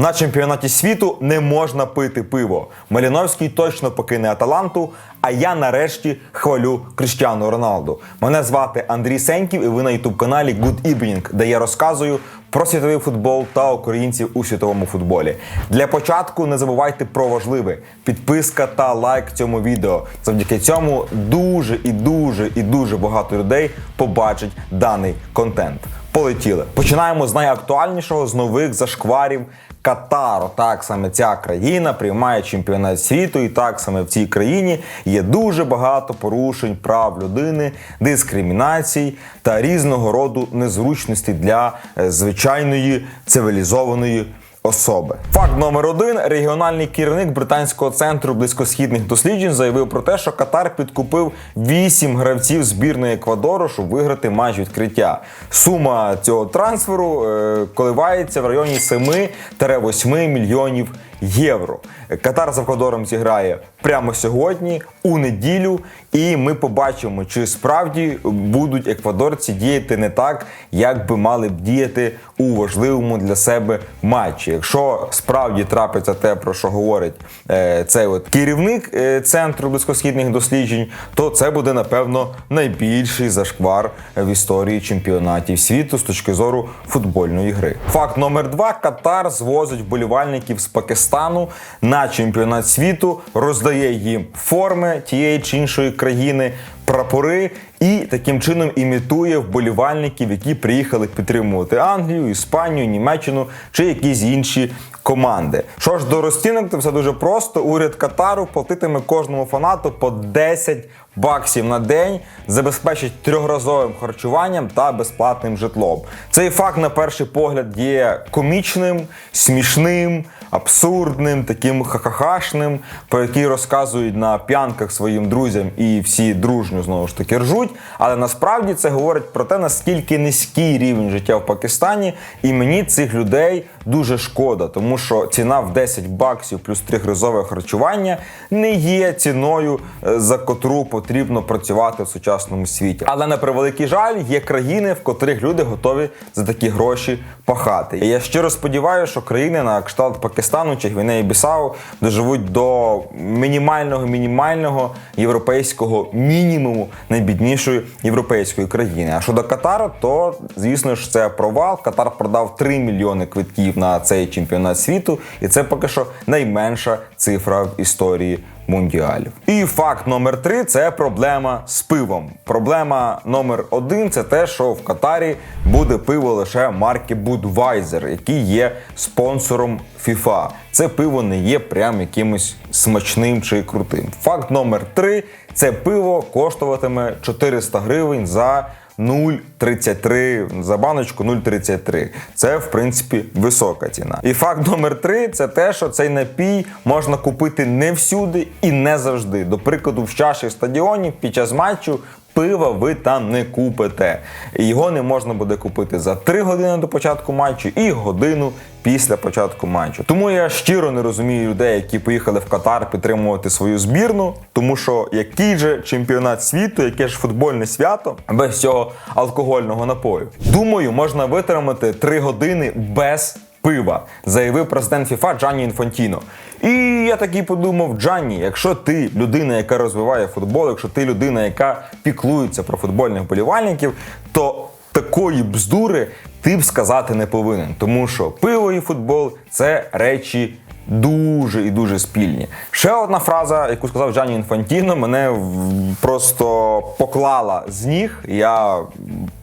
На чемпіонаті світу не можна пити пиво. Маліновський точно покине Аталанту. А я нарешті хвалю Криштіану Роналду. Мене звати Андрій Сеньків, і ви на ютуб каналі Good Evening, де я розказую про світовий футбол та українців у світовому футболі. Для початку не забувайте про важливе: підписка та лайк цьому відео. Завдяки цьому дуже і дуже і дуже багато людей побачить даний контент. Полетіли. Починаємо з найактуальнішого з нових зашкварів. Катару, так саме ця країна приймає чемпіонат світу, і так саме в цій країні є дуже багато порушень прав людини, дискримінацій та різного роду незручностей для е, звичайної цивілізованої особи. Факт номер один: регіональний керівник британського центру близькосхідних досліджень заявив про те, що Катар підкупив вісім гравців збірної Еквадору, щоб виграти матч відкриття. Сума цього трансферу е, коливається в районі 7-8 мільйонів євро. Катар з Еквадором зіграє прямо сьогодні, у неділю, і ми побачимо, чи справді будуть еквадорці діяти не так, як би мали б діяти у важливому для себе матчі. Якщо справді трапиться те, про що говорить е, цей от керівник е, центру близькосхідних досліджень, то це буде напевно найбільший зашквар в історії чемпіонатів світу з точки зору футбольної гри. Факт номер два: Катар звозить вболівальників з Пакистану на чемпіонат світу, роздає їм форми тієї чи іншої країни. Прапори і таким чином імітує вболівальників, які приїхали підтримувати Англію, Іспанію, Німеччину чи якісь інші команди. Що ж до розцінок, то все дуже просто. Уряд Катару платитиме кожному фанату по 10 баксів на день, забезпечить трьохразовим харчуванням та безплатним житлом. Цей факт, на перший погляд, є комічним, смішним, абсурдним, таким хахахашним, про який розказують на п'янках своїм друзям і всі дружньо знову ж таки ржуть. Але насправді це говорить про те, наскільки низький рівень життя в Пакистані, і мені цих людей дуже шкода, тому що ціна в 10 баксів плюс трьохразове харчування не є ціною, е, за котру потрібно працювати в сучасному світі. Але на превеликий жаль, є країни, в котрих люди готові за такі гроші пахати. І я щиро сподіваюся, що країни на кшталт Пакистану чи Гвінеї Бісау доживуть до мінімального мінімального європейського мінімуму найбіднішої європейської країни. А щодо Катару, то звісно ж це провал. Катар продав 3 мільйони квитків на цей чемпіонат світу, і це поки що найменша цифра в історії мундіалів. І факт номер три це проблема з пивом. Проблема номер один це те, що в Катарі буде пиво лише марки Budweiser, який є спонсором FIFA. Це пиво не є прям якимось смачним чи крутим. Факт номер три це пиво коштуватиме 400 гривень за 0,33 за баночку 0,33. Це в принципі висока ціна. І факт номер три це те, що цей напій можна купити не всюди і не завжди. До прикладу, в чаші стадіонів під час матчу. Пива ви там не купите. Його не можна буде купити за 3 години до початку матчу і годину після початку матчу. Тому я щиро не розумію людей, які поїхали в Катар підтримувати свою збірну, тому що який же чемпіонат світу, яке ж футбольне свято без цього алкогольного напою. Думаю, можна витримати 3 години без пива, заявив президент ФІФА Джанні Інфантіно. І я такий подумав: Джанні, якщо ти людина, яка розвиває футбол, якщо ти людина, яка піклується про футбольних болівальників, то такої бздури ти б сказати не повинен, тому що пиво і футбол це речі. Дуже і дуже спільні. Ще одна фраза, яку сказав Джані Інфантіно, мене просто поклала з ніг. Я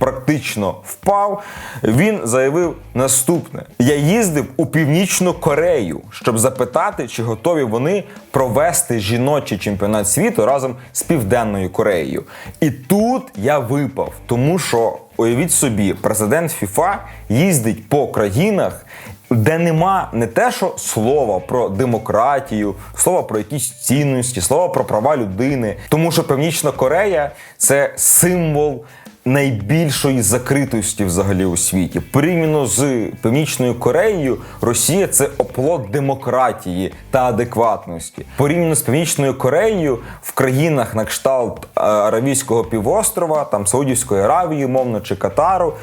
практично впав. Він заявив наступне: я їздив у північну Корею, щоб запитати, чи готові вони провести жіночий чемпіонат світу разом з Південною Кореєю. І тут я випав, тому що уявіть собі, президент ФІФА їздить по країнах. Де нема не те, що слова про демократію, слова про якісь цінності, слова про права людини. Тому що Північна Корея це символ найбільшої закритості взагалі у світі. Порівняно з Північною Кореєю, Росія це оплот демократії та адекватності. Порівняно з Північною Кореєю в країнах на кшталт е, Аравійського півострова, там Саудівської Аравії, мовно чи Катару,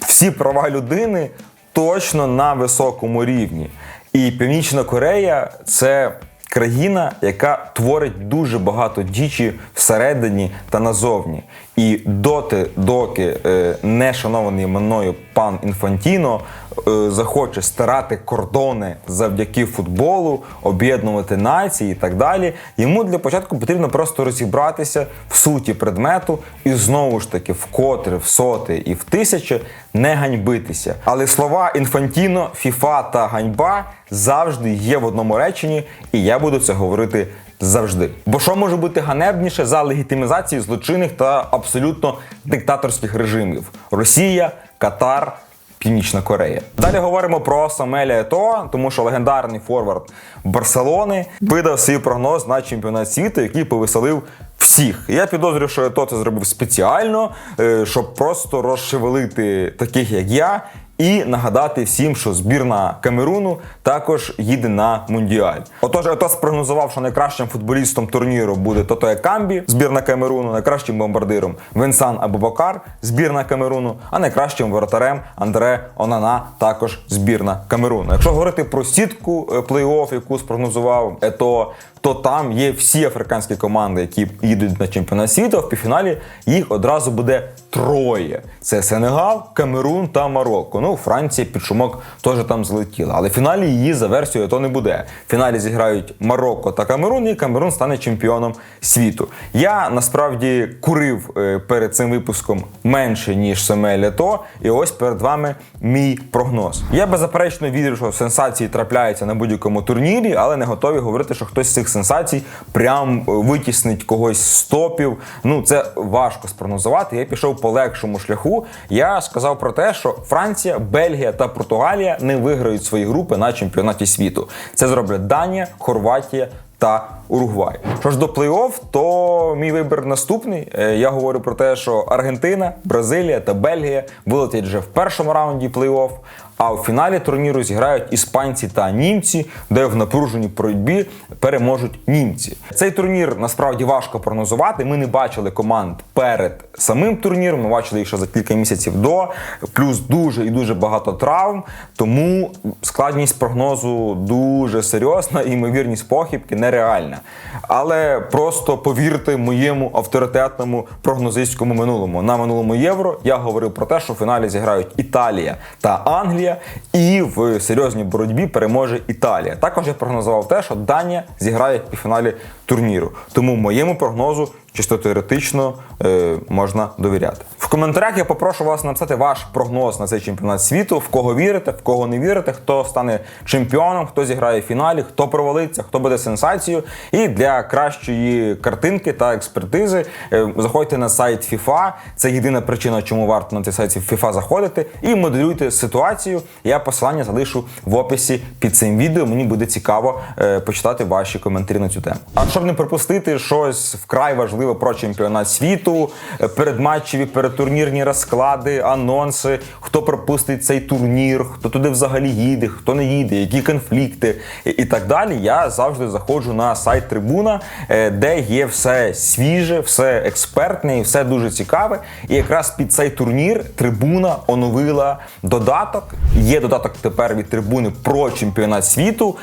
всі права людини точно на високому рівні. І Північна Корея це країна, яка творить дуже багато дічі всередині та назовні. І доти, доки е, не шанований мною пан Інфантіно е, захоче стирати кордони завдяки футболу, об'єднувати нації і так далі. Йому для початку потрібно просто розібратися в суті предмету і знову ж таки вкотре, в соти і в тисячі не ганьбитися. Але слова Інфантіно, Фіфа та ганьба завжди є в одному реченні, і я буду це говорити завжди. Бо що може бути ганебніше за легітимізацію злочинних та абсолютно диктаторських режимів: Росія, Катар. Північна Корея. Далі говоримо про Самеля Ето, тому що легендарний форвард Барселони видав свій прогноз на чемпіонат світу, який повеселив всіх. Я підозрюю, що Ето це зробив спеціально, е, щоб просто розшевелити таких, як я, і нагадати всім, що збірна Камеруну також їде на мундіаль. Отож, Ето спрогнозував, що найкращим футболістом турніру буде Тото Екамбі, збірна Камеруну, найкращим бомбардиром Венсан Абубакар, збірна Камеруну, а найкращим воротарем Андре Онана, також збірна Камеруну. Якщо говорити про сітку е, плей-офф, яку спрогнозував Ето, то там є всі африканські команди, які їдуть на чемпіонат світу. а В півфіналі їх одразу буде троє: це Сенегал, Камерун та Марокко. Ну, Франція під шумок теж там злетіла. Але в фіналі її за версією то не буде. В фіналі зіграють Марокко та Камерун, і Камерун стане чемпіоном світу. Я насправді курив е, перед цим випуском менше ніж Семель Ето, і ось перед вами мій прогноз. Я беззаперечно вірю, що сенсації трапляються на будь-якому турнірі, але не готові говорити, що хтось з цих сенсацій прям е, витіснить когось з топів. Ну це важко спрогнозувати. Я пішов по легшому шляху. Я сказав про те, що Франція, Бельгія та Португалія не виграють свої групи на чемпіонаті світу. Це зроблять Данія, Хорватія. Та Уругвай. Що ж до плей-офф, то мій вибір наступний. Е, Я говорю про те, що Аргентина, Бразилія та Бельгія вилетять вже в першому раунді плей-офф, а у фіналі турніру зіграють іспанці та німці, де в напруженій боротьбі переможуть німці. Цей турнір насправді важко прогнозувати. Ми не бачили команд перед самим турніром. Ми бачили їх ще за кілька місяців до, плюс дуже і дуже багато травм. Тому складність прогнозу дуже серйозна і ймовірність похибки нереальна. Але просто повірте моєму авторитетному прогнозистському минулому. На минулому євро я говорив про те, що в фіналі зіграють Італія та Англія, і в серйозній боротьбі переможе Італія. Також я прогнозував те, що Данія зіграє в фіналі турніру. Тому моєму прогнозу чисто теоретично е, можна довіряти. В коментарях я попрошу вас написати ваш прогноз на цей чемпіонат світу, в кого вірите, в кого не вірите, хто стане чемпіоном, хто зіграє в фіналі, хто провалиться, хто буде сенсацією. І для кращої картинки та експертизи е, заходьте на сайт FIFA. Це єдина причина, чому варто на цей сайт FIFA заходити. І моделюйте ситуацію. Я посилання залишу в описі під цим відео. Мені буде цікаво е, почитати ваші коментарі на цю тему. А щоб не пропустити щось вкрай важливе про чемпіонат світу, е, передматчеві, передтурнірні розклади, анонси, хто пропустить цей турнір, хто туди взагалі їде, хто не їде, які конфлікти і, і так далі. Я завжди заходжу на сайт Трибуна, е, де є все свіже, все експертне і все дуже цікаве. І якраз під цей турнір Трибуна оновила додаток. Є додаток тепер від трибуни про чемпіонат світу.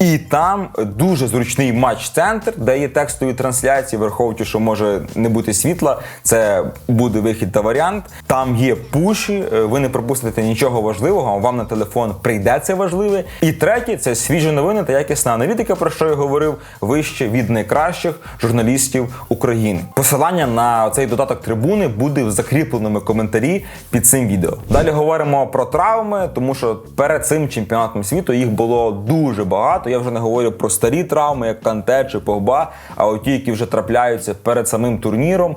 І там дуже зручний матч-центр, де є текстові трансляції, враховуючи, що може не бути світла. Це буде вихід та варіант. Там є пуші, е, ви не пропустите нічого важливого. Вам на телефон прийде це важливе. І третє це свіжі новини та якісна аналітика, про що я говорив вище від найкращих журналістів України. Посилання на цей додаток трибуни буде в закріпленому коментарі під цим відео. Далі говоримо про травми, тому що перед цим чемпіонатом світу їх було дуже багато. Я вже не говорю про старі травми, як Канте чи Погба, а от ті, які вже трапляються перед самим турніром.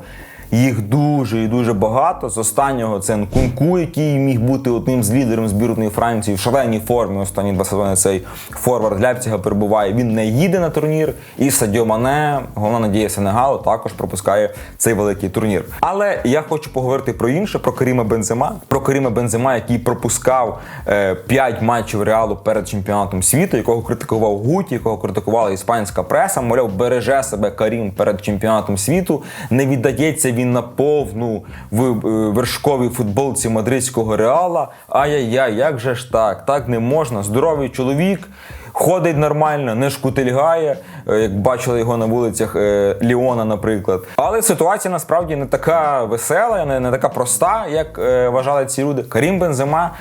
Їх дуже і дуже багато. З останнього це Нкунку, який міг бути одним з лідерів збірної Франції в шаленій формі. Останні два сезони цей форвард Ляпціга перебуває. Він не їде на турнір. І Садіо Мане, головна надія Сенегалу, також пропускає цей великий турнір. Але я хочу поговорити про інше, про Каріма Бензема. Про Каріма Бензема, який пропускав е, 5 матчів реалу перед чемпіонатом світу, якого критикував Гуті, якого критикувала іспанська преса. Мовляв, береже себе Карім перед чемпіонатом світу, не віддається він на повну в е, вершковій футболці мадридського реала. Ай-яй-яй, як же ж так? Так не можна. Здоровий чоловік. Ходить нормально, не шкутильгає, е, як бачили його на вулицях е, Ліона, наприклад. Але ситуація насправді не така весела, не, не така проста, як е, вважали ці люди. Карім Бензема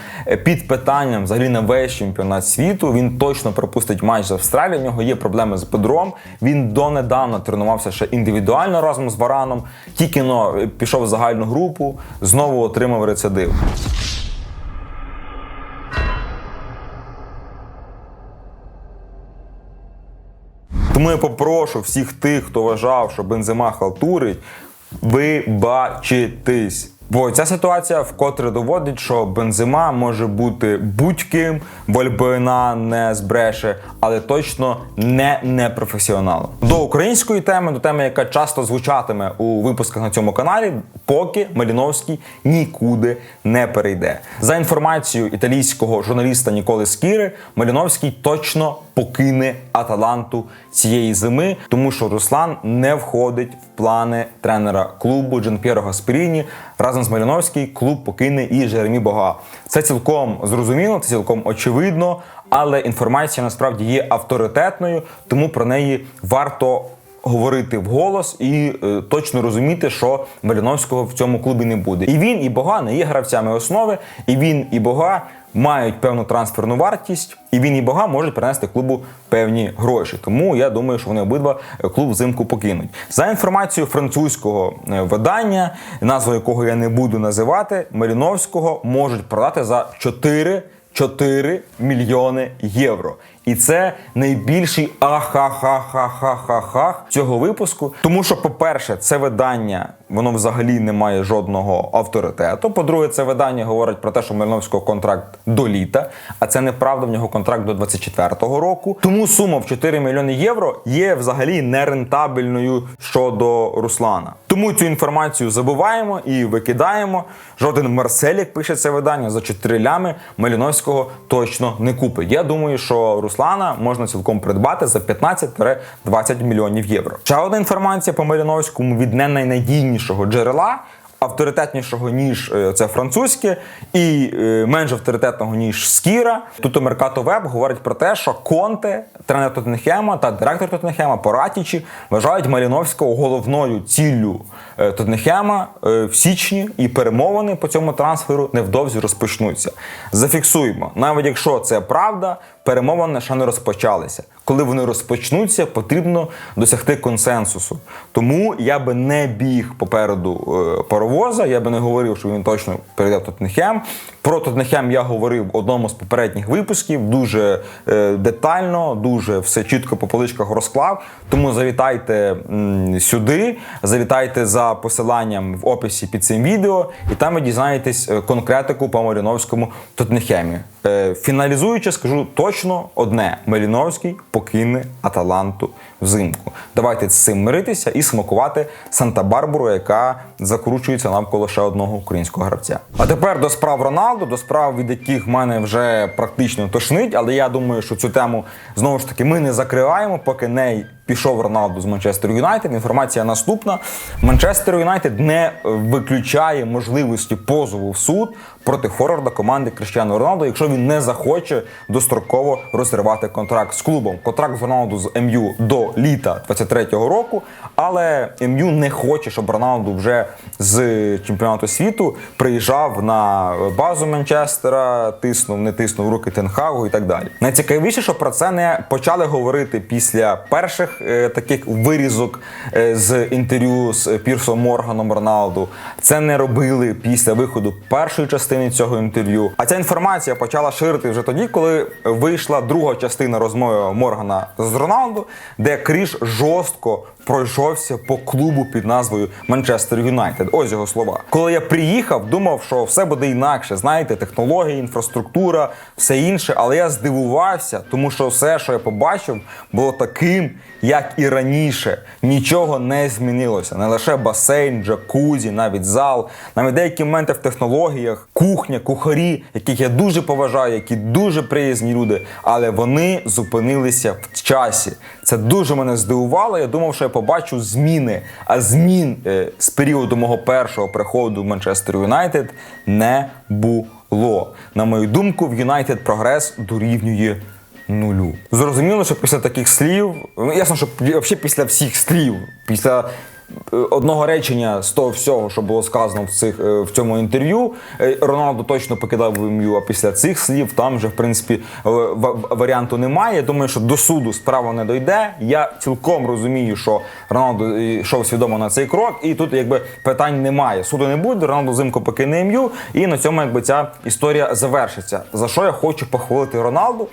під питанням взагалі на весь чемпіонат світу. Він точно пропустить матч з Австралією. В нього є проблеми з бедром. Він донедавна тренувався ще індивідуально разом з Вараном. Тільки но пішов в загальну групу, знову отримав рецидив. Тому я попрошу всіх тих, хто вважав, що бензима халтурить, вибачитись. Бо ця ситуація вкотре доводить, що бензима може бути будь-ким, Вольбоїна не збреше, але точно не непрофесіоналом. До української теми, до теми, яка часто звучатиме у випусках на цьому каналі, поки Маліновський нікуди не перейде. За інформацією італійського журналіста Ніколи Скіри, Маліновський точно покине Аталанту цієї зими, тому що Руслан не входить в плани тренера клубу Джанпєро Гасперіні. Разом з Маліновський клуб покине і Жеремі Бога. Це цілком зрозуміло, це цілком очевидно, але інформація насправді є авторитетною, тому про неї варто. Говорити вголос і е, точно розуміти, що Маліновського в цьому клубі не буде. І він, і Бога не є гравцями основи, і він, і Бога мають певну трансферну вартість, і він, і Бога можуть принести клубу певні гроші. Тому я думаю, що вони обидва е, клуб взимку покинуть. За інформацією французького е, видання, назву якого я не буду називати, Маріновського можуть продати за 4 4 мільйони євро. І це найбільший ахахахахахах цього випуску. Тому що, по-перше, це видання воно взагалі не має жодного авторитету. По-друге, це видання говорить про те, що Мельновського контракт до літа, а це неправда. В нього контракт до 24-го року. Тому сума в 4 мільйони євро є взагалі нерентабельною щодо Руслана. Тому цю інформацію забуваємо і викидаємо. Жоден Марсель, як пише це видання, за 4 лями Маліновського точно не купить. Я думаю, що Руслана можна цілком придбати за 15-20 мільйонів євро. Ще одна інформація по Маліновському від не найнадійнішого джерела. Авторитетнішого ніж е, це французьке, і е, менш авторитетного ніж Скіра. Тут у Меркато Веб говорить про те, що Конте, тренер Тоттенхема та директор Тоттенхема Поратічі вважають Маліновського головною ціллю е, Тоттенхема в січні, і перемовини по цьому трансферу невдовзі розпочнуться. Зафіксуємо, навіть якщо це правда, перемовини ще не розпочалися. Коли вони розпочнуться, потрібно досягти консенсусу. Тому я би не біг попереду е, паровоза, я би не говорив, що він точно перейде в Тоттенхем. Про Тоттенхем я говорив в одному з попередніх випусків дуже е, детально, дуже все чітко по поличках розклав. Тому завітайте сюди, завітайте за посиланням в описі під цим відео, і там ви дізнаєтесь е, конкретику по Маріновському Тоттенхемі. Е, фіналізуючи, скажу точно одне: Маліновський покине Аталанту взимку. Давайте з цим миритися і смакувати Санта-Барбару, яка закручується навколо ще одного українського гравця. А тепер до справ Роналду, до справ, від яких мене вже практично тошнить, але я думаю, що цю тему знову ж таки ми не закриваємо, поки не пішов Роналду з Манчестер Юнайтед. Інформація наступна: Манчестер Юнайтед не виключає можливості позову в суд проти форварда команди Кріштіану Роналду, якщо він не захоче достроково розривати контракт з клубом. Контракт з Роналду з МЮ до літа 23-го року, але МЮ не хоче, щоб Роналду вже з чемпіонату світу приїжджав на базу Манчестера, тиснув, не тиснув руки Тенхагу і так далі. Найцікавіше, що про це не почали говорити після перших е, таких вирізок е, з інтерв'ю з Пірсом Морганом Роналду. Це не робили після виходу першої частини цього інтерв'ю. А ця інформація почала ширити вже тоді, коли вийшла друга частина розмови Моргана з Роналду, де Кріш жорстко пройшовся по клубу під назвою Манчестер Юнайтед. Ось його слова. Коли я приїхав, думав, що все буде інакше. Знаєте, технології, інфраструктура, все інше. Але я здивувався, тому що все, що я побачив, було таким, як і раніше. Нічого не змінилося. Не лише басейн, джакузі, навіть зал, навіть деякі моменти в технологіях, кухня, кухарі, яких я дуже поважаю, які дуже приязні люди, але вони зупинилися в часі. Це дуже мене здивувало. Я думав, що я побачу зміни. А змін е, з періоду мого першого приходу в Манчестер Юнайтед не було. На мою думку, в Юнайтед прогрес дорівнює нулю. Зрозуміло, що після таких слів, ну ясно, що взагалі після всіх слів, після одного речення з того всього, що було сказано в цих е, в цьому інтерв'ю, е, Роналду точно покидав ім'ю. А після цих слів там вже в принципі е, ва- варіанту немає. Я думаю, що до суду справа не дойде. Я цілком розумію, що Роналду йшов свідомо на цей крок, і тут якби питань немає. Суду не буде. Роналду взимку покине ім'ю, і на цьому якби ця історія завершиться. За що я хочу похвалити Роналду?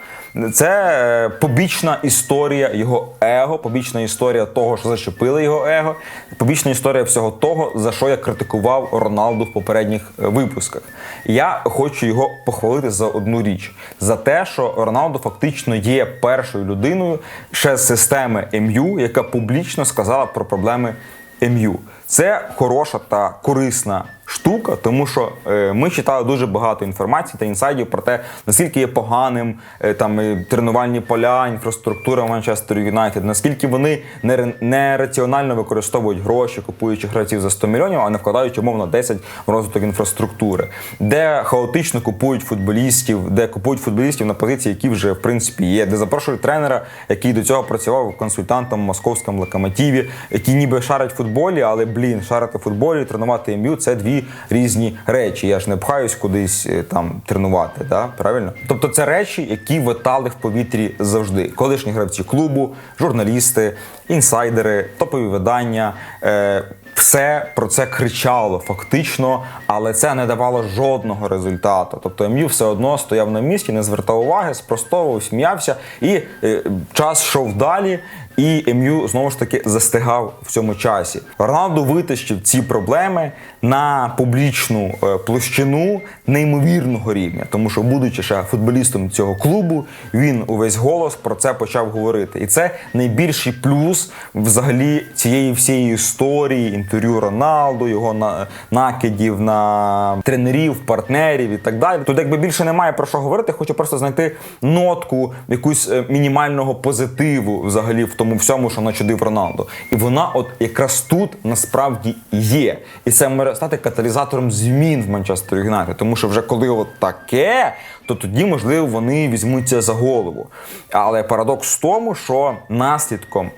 Це побічна історія його его, побічна історія того, що зачепили його его, побічна історія всього того, за що я критикував Роналду в попередніх е, випусках. Я хочу його похвалити за одну річ: за те, що Роналду фактично є першою людиною ще з системи МЮ, яка публічно сказала про проблеми МЮ. Це хороша та корисна штука, тому що е, ми читали дуже багато інформації та інсайдів про те, наскільки є поганим е, там тренувальні поля, інфраструктура Манчестер Юнайтед, наскільки вони нере- нераціонально використовують гроші, купуючи гравців за 100 мільйонів, а не вкладаючи умовно 10 в розвиток інфраструктури, де хаотично купують футболістів, де купують футболістів на позиції, які вже в принципі є, де запрошують тренера, який до цього працював консультантом в московському локомотиві, який ніби шарить в футболі, але блін, шарити в футболі, тренувати ім'ю це дві різні речі. Я ж не пхаюсь кудись е, там тренувати, да? правильно? Тобто це речі, які витали в повітрі завжди. Колишні гравці клубу, журналісти, інсайдери, топові видання. Е, все про це кричало фактично, але це не давало жодного результату. Тобто МЮ все одно стояв на місці, не звертав уваги, спростовував, сміявся, і е, час йшов далі. І МЮ знову ж таки застигав в цьому часі. Роналду витащив ці проблеми на публічну е, площину неймовірного рівня, тому що, будучи ще футболістом цього клубу, він увесь голос про це почав говорити. І це найбільший плюс взагалі цієї всієї історії, інтерв'ю Роналду, його на накидів на тренерів, партнерів і так далі. Тут якби більше немає про що говорити. Хочу просто знайти нотку якусь е, мінімального позитиву взагалі в тому всьому, що начудив Роналду. І вона, от якраз тут насправді є. І це може стати каталізатором змін в Манчестер Юнайтед. Тому що вже коли от таке, то тоді, можливо, вони візьмуться за голову. Але парадокс в тому, що наслідком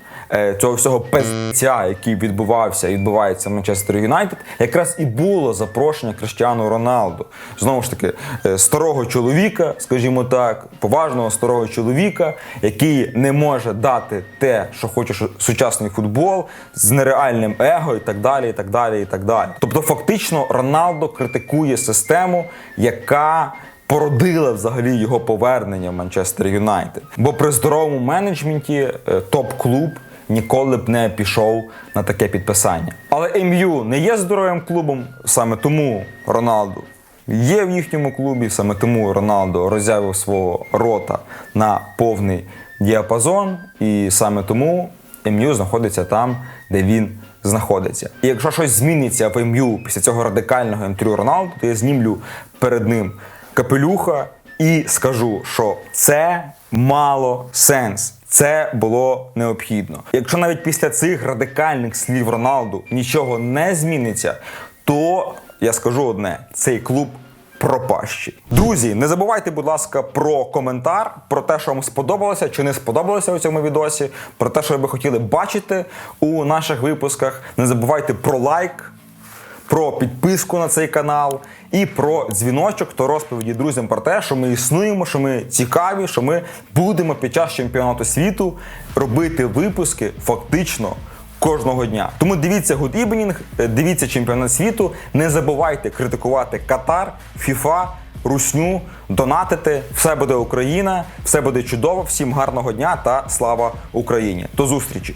цього всього пиздця, який відбувався і відбувається в Манчестер Юнайтед, якраз і було запрошення Криштіану Роналду. Знову ж таки, е, старого чоловіка, скажімо так, поважного старого чоловіка, який не може дати те, що хоче сучасний футбол, з нереальним его і так далі. і так далі, і так далі. Тобто, фактично, Роналдо критикує систему, яка породила взагалі його повернення в Манчестер Юнайтед. Бо при здоровому менеджменті е, топ-клуб ніколи б не пішов на таке підписання. Але МЮ не є здоровим клубом, саме тому Роналду є в їхньому клубі, саме тому Роналдо роззявив свого рота на повний діапазон, і саме тому МЮ знаходиться там, де він знаходиться. І якщо щось зміниться в МЮ після цього радикального інтерв'ю Роналду, то я знімлю перед ним капелюха і скажу, що це мало сенс. Це було необхідно. Якщо навіть після цих радикальних слів Роналду нічого не зміниться, то я скажу одне: цей клуб пропащий. Друзі, не забувайте, будь ласка, про коментар, про те, що вам сподобалося чи не сподобалося у цьому відосі, про те, що ви би хотіли бачити у наших випусках. Не забувайте про лайк, про підписку на цей канал і про дзвіночок та розповіді друзям про те, що ми існуємо, що ми цікаві, що ми будемо під час чемпіонату світу робити випуски фактично. Кожного дня. Тому дивіться Good Evening, е, дивіться чемпіонат світу. Не забувайте критикувати Катар, ФІФА, Русню, донатити. Все буде Україна, все буде чудово. Всім гарного дня та слава Україні. До зустрічі!